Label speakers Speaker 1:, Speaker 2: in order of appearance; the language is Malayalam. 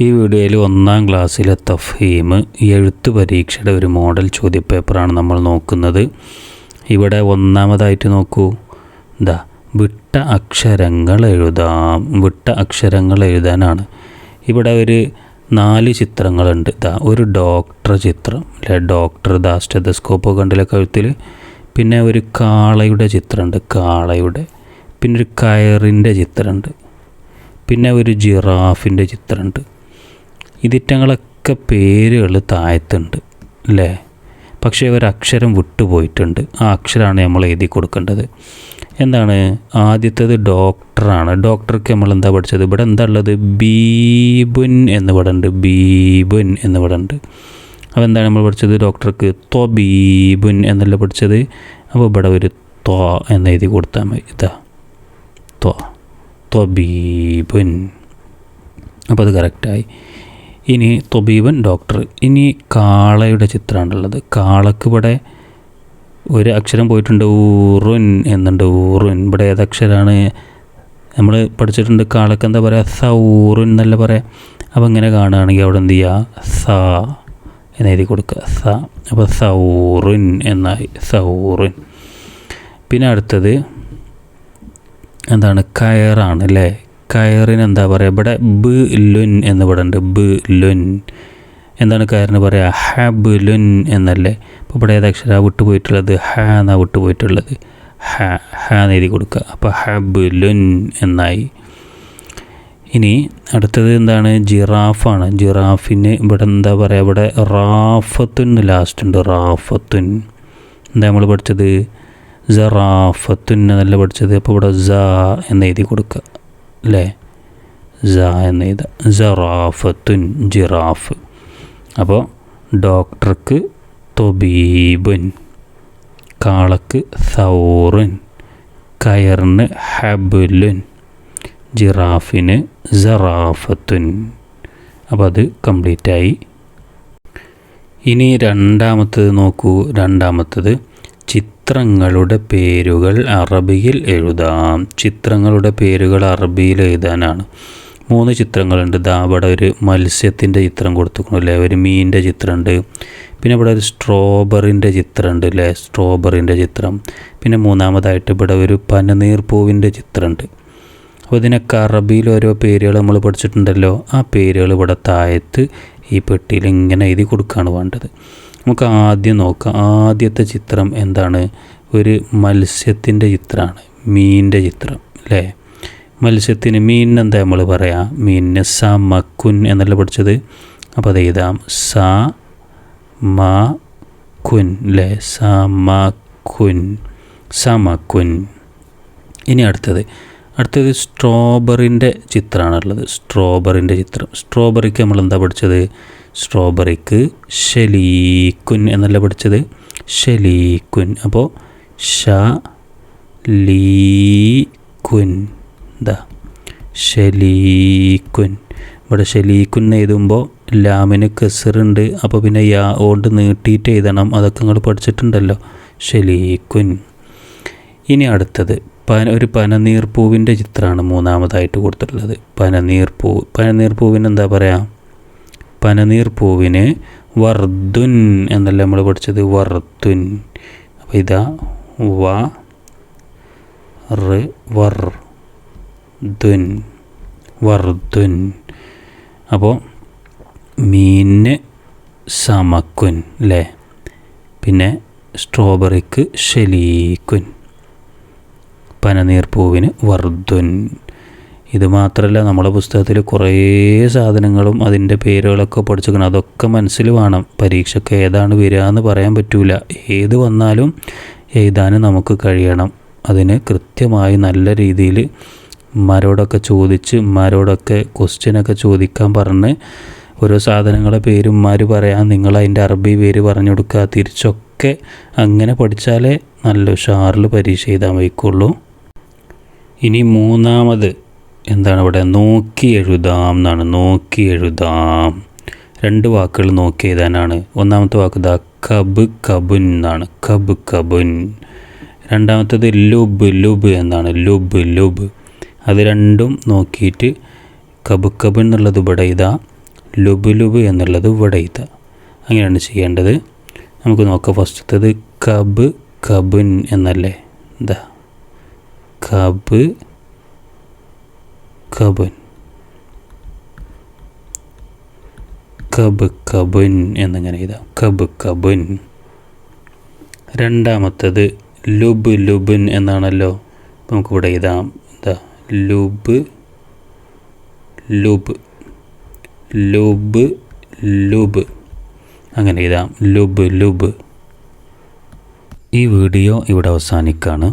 Speaker 1: ഈ വീഡിയോയിൽ ഒന്നാം ക്ലാസ്സിലെ തഫീം എഴുത്ത് പരീക്ഷയുടെ ഒരു മോഡൽ ചോദ്യപേപ്പറാണ് നമ്മൾ നോക്കുന്നത്. ഇവിടെ ഒന്നാമതായിട്ട് നോക്കൂ. എന്താ വിട്ട അക്ഷരങ്ങൾ എഴുതാം. വിട്ട അക്ഷരങ്ങൾ എഴുതാനാണ്. ഇവിടെ ഒരു നാല് ചിത്രങ്ങളുണ്ട്. ഇതാ ഒരു ഡോക്ടർ ചിത്രം അല്ലെ ഡോക്ടർ ദാ സ്റ്റെതസ്കോപ്പ് കണ്ടില്ല കഴുത്തിൽ? പിന്നെ ഒരു കാളയുടെ ചിത്രമുണ്ട് കാളയുടെ. പിന്നെ ഒരു കയറിന്റെ ചിത്രമുണ്ട്. പിന്നെ ഒരു ജിറാഫിന്റെ ചിത്രമുണ്ട്. ഇതിറ്റങ്ങളൊക്കെ പേരുകൾ താഴത്തുണ്ട് അല്ലേ പക്ഷേ ഒരക്ഷരം വിട്ടുപോയിട്ടുണ്ട്. ആ അക്ഷരമാണ് നമ്മൾ എഴുതി കൊടുക്കേണ്ടത്. എന്താണ്? ആദ്യത്തേത് ഡോക്ടറാണ്. ഡോക്ടർക്ക് നമ്മൾ എന്താ പഠിച്ചത്? ഇവിടെ എന്താ ഉള്ളത്? ബീബുൻ എന്ന് ഇവിടെ ഉണ്ട്. ബീബുൻ എന്ന് ഇവിടെ ഉണ്ട്. അപ്പോൾ എന്താണ് നമ്മൾ പഠിച്ചത്? ഡോക്ടർക്ക് തൊബീബുൻ എന്നല്ല പഠിച്ചത്? അപ്പോൾ ഇവിടെ ഒരു ത്വ എന്ന് എഴുതി കൊടുത്താൽ മതി. ഇതാ. ത്വ ത്വബീബുൻ അപ്പോൾ അത് കറക്റ്റായി ഇനി തൊബീബൻ ഡോക്ടർ ഇനി കാളയുടെ ചിത്രമാണുള്ളത്. കാളക്ക് ഇവിടെ ഒരു അക്ഷരം പോയിട്ടുണ്ട് ഊറുൻ എന്നുണ്ട്. ഊറുൻ ഇവിടെ ഏത് അക്ഷരമാണ് നമ്മൾ പഠിച്ചിട്ടുണ്ട് കാളക്ക് എന്താ പറയുക സ ഊറുൻ എന്നല്ല പറയാം? അപ്പോൾ ഇങ്ങനെ കാണുകയാണെങ്കിൽ അവിടെ എന്ത് ചെയ്യുക സ എന്ന് എഴുതി കൊടുക്കുക. സ. അപ്പോൾ സൗറുൻ എന്നായി. സൗറുൻ. പിന്നെ അടുത്തത് എന്താണ്? കയറാണ് അല്ലേ? കയറിന് എന്താ പറയുക ഇവിടെ ബ് ലുൻ എന്ന് ഇവിടെ ഉണ്ട്. ബ് ലുൻ. എന്താണ് കയറിന് പറയുക ഹ ബ് ലുൻ എന്നല്ലേ? അപ്പോൾ ഇവിടെ ഏത് ഏതക്ഷര വിട്ടുപോയിട്ടുള്ളത് ഹ എന്നാണ് വിട്ടുപോയിട്ടുള്ളത്. ഹ ഹ എഴുതി കൊടുക്കുക അപ്പോൾ ഹ ബ് ലുൻ എന്നായി. ഇനി അടുത്തത് എന്താണ്? ജിറാഫാണ്. ജിറാഫിന് ഇവിടെ എന്താ പറയുക ഇവിടെ റാഫത്തുൻ ലാസ്റ്റ് ഉണ്ട് റാഫത്തുൻ. എന്താ നമ്മൾ പഠിച്ചത്? ജറാഫത്തുൻ എന്നല്ല പഠിച്ചത്? അപ്പോൾ ഇവിടെ ജ എന്ന് എഴുതി കൊടുക്കുക അല്ലേ ജ എന്ന് ജറാഫത്തുൻ ജിറാഫ് അപ്പോൾ ഡോക്ടർക്ക് തൊബീബുൻ കാളക്ക് സൗറുൻ കയറിന് ഹബുലുൻ ജിറാഫിന് ജറാഫത്തുൻ അപ്പോൾ അത് കംപ്ലീറ്റായി. ഇനി രണ്ടാമത്തത് നോക്കൂ. രണ്ടാമത്തത് ചിത്രങ്ങളുടെ പേരുകൾ അറബിയിൽ എഴുതാം. ചിത്രങ്ങളുടെ പേരുകൾ അറബിയിൽ എഴുതാനാണ്. മൂന്ന് ചിത്രങ്ങളുണ്ട്. ദാ അവിടെ ഒരു മത്സ്യത്തിന്റെ ചിത്രം കൊടുത്തിരിക്കുന്നു അല്ലേ? ഒരു മീനിന്റെ ചിത്രമുണ്ട്. പിന്നെ ഇവിടെ ഒരു സ്ട്രോബറിന്റെ ചിത്രമുണ്ട് അല്ലേ? സ്ട്രോബറിന്റെ ചിത്രം. പിന്നെ മൂന്നാമതായിട്ട് ഇവിടെ ഒരു പനനീർ പൂവിന്റെ ചിത്രമുണ്ട്. അപ്പോൾ ഇതിനൊക്കെ അറബിയിൽ ഓരോ പേരുകൾ നമ്മൾ പഠിച്ചിട്ടുണ്ടല്ലോ. ആ പേരുകൾ ഇവിടെ താഴത്ത് ഈ പെട്ടിയിൽ ഇങ്ങനെ എഴുതി കൊടുക്കുകയാണ് വേണ്ടത്. നമുക്ക് ആദ്യം നോക്കാം. ആദ്യത്തെ ചിത്രം എന്താണ്? ഒരു മത്സ്യത്തിന്റെ ചിത്രമാണ് മീനിന്റെ ചിത്രം അല്ലേ? മത്സ്യത്തിന് മീനിന് എന്താ നമ്മൾ പറയാം? മീനിന് സ മക്കുൻ എന്നല്ല പഠിച്ചത്? അപ്പോൾ അത് എഴുതാം. സ മ കുൻ അല്ലേ? സ മ കുൻ. സ മ കുൻ. ഇനി അടുത്തത്. അടുത്തത് സ്ട്രോബറിന്റെ ചിത്രമാണുള്ളത് സ്ട്രോബറിന്റെ ചിത്രം. സ്ട്രോബറിക്ക് നമ്മൾ എന്താ പഠിച്ചത്? സ്ട്രോബറിക്ക് ഷലീക്കുൻ എന്നല്ല പഠിച്ചത്? ഷലീക്കുൻ അപ്പോൾ ഷ ലീക്കുൻ കുൻ എന്താ? ഷലീക്കുൻ ഇവിടെ ഷലീക്കുൻ എഴുതുമ്പോൾ ലാമിന് കസറുണ്ട് അപ്പോൾ പിന്നെ യാ ഓണ്ട് നീട്ടിയിട്ട് എഴുതണം. അതൊക്കെ നിങ്ങൾ പഠിച്ചിട്ടുണ്ടല്ലോ. ഷലീക്കുൻ ഇനി അടുത്തത്. പന ഒരു പനനീർ പൂവിന്റെ ചിത്രമാണ് മൂന്നാമതായിട്ട് കൊടുത്തിട്ടുള്ളത്. പനനീർ പൂ പനനീർ പൂവിന് എന്താ പറയുക പനനീർ പൂവിന് വർദ്ധുൻ എന്നല്ല നമ്മൾ പഠിച്ചത്? വർദ്ധുൻ അപ്പോൾ ഇതാ വ റ് വർ ദുൻ വർദ്ധുൻ അപ്പോൾ മീനിന് സമക്കുൻ അല്ലേ? പിന്നെ സ്ട്രോബെറിക്ക് ഷലീക്കുൻ പനനീർപ്പൂവിന് വർദ്ധുൻ ഇത് മാത്രമല്ല നമ്മളെ പുസ്തകത്തിൽ കുറേ സാധനങ്ങളും അതിന്റെ പേരുകളൊക്കെ പഠിച്ചിരിക്കണം അതൊക്കെ മനസ്സിൽ വേണം. പരീക്ഷയ്ക്ക് ഏതാണ് വരിക എന്ന് പറയാൻ പറ്റൂല. ഏത് വന്നാലും എഴുതാൻ നമുക്ക് കഴിയണം. അതിന് കൃത്യമായി നല്ല രീതിയിൽ ഉമ്മാരോടൊക്കെ ചോദിച്ച് ഉമ്മാരോടൊക്കെ ക്വസ്റ്റ്യനൊക്കെ ചോദിക്കാൻ പറഞ്ഞ് ഓരോ സാധനങ്ങളെ പേര് ഉമ്മാർ പറയാൻ നിങ്ങൾ അതിന്റെ അറബി പേര് പറഞ്ഞു കൊടുക്കുക തിരിച്ചൊക്കെ അങ്ങനെ പഠിച്ചാലേ നല്ല ഉഷാറിൽ പരീക്ഷ എഴുതാൻ വയ്ക്കുള്ളൂ. ഇനി മൂന്നാമത് എന്താണ് ഇവിടെ നോക്കി എഴുതാം എന്നാണ്. നോക്കി എഴുതാം. രണ്ട് വാക്കുകൾ നോക്കി എഴുതാനാണ്. ഒന്നാമത്തെ വാക്ക് ഇതാ കബ് കബുൻ എന്നാണ്. കബ് കബുൻ. രണ്ടാമത്തത് ലുബ് ലുബ് എന്നാണ്. ലുബ് ലുബ്. അത് രണ്ടും നോക്കിയിട്ട് കബ് കബ് എന്നുള്ളത് ഇവിടെ ഇതാ ലുബ് ലുബ് എന്നുള്ളത് ഇവിടെ ഇതാ. അങ്ങനെയാണ് ചെയ്യേണ്ടത്. നമുക്ക് നോക്കാം. ഫസ്റ്റത്തത് കബ് കബുൻ എന്നല്ലേ? എന്താ കബ് കബൻ. കബ് കബൻ എന്നിങ്ങനെ എഴുതാം. കബ് കബൻ. രണ്ടാമത്തത് ലുബ് ലുബിൻ എന്നാണല്ലോ നമുക്കിവിടെ എഴുതാം. എന്താ? ലുബ് ലുബ്. ലുബ് ലുബ്. അങ്ങനെ എഴുതാം. ലുബ് ലുബ്. ഈ വീഡിയോ ഇവിടെ അവസാനിക്കുകയാണ്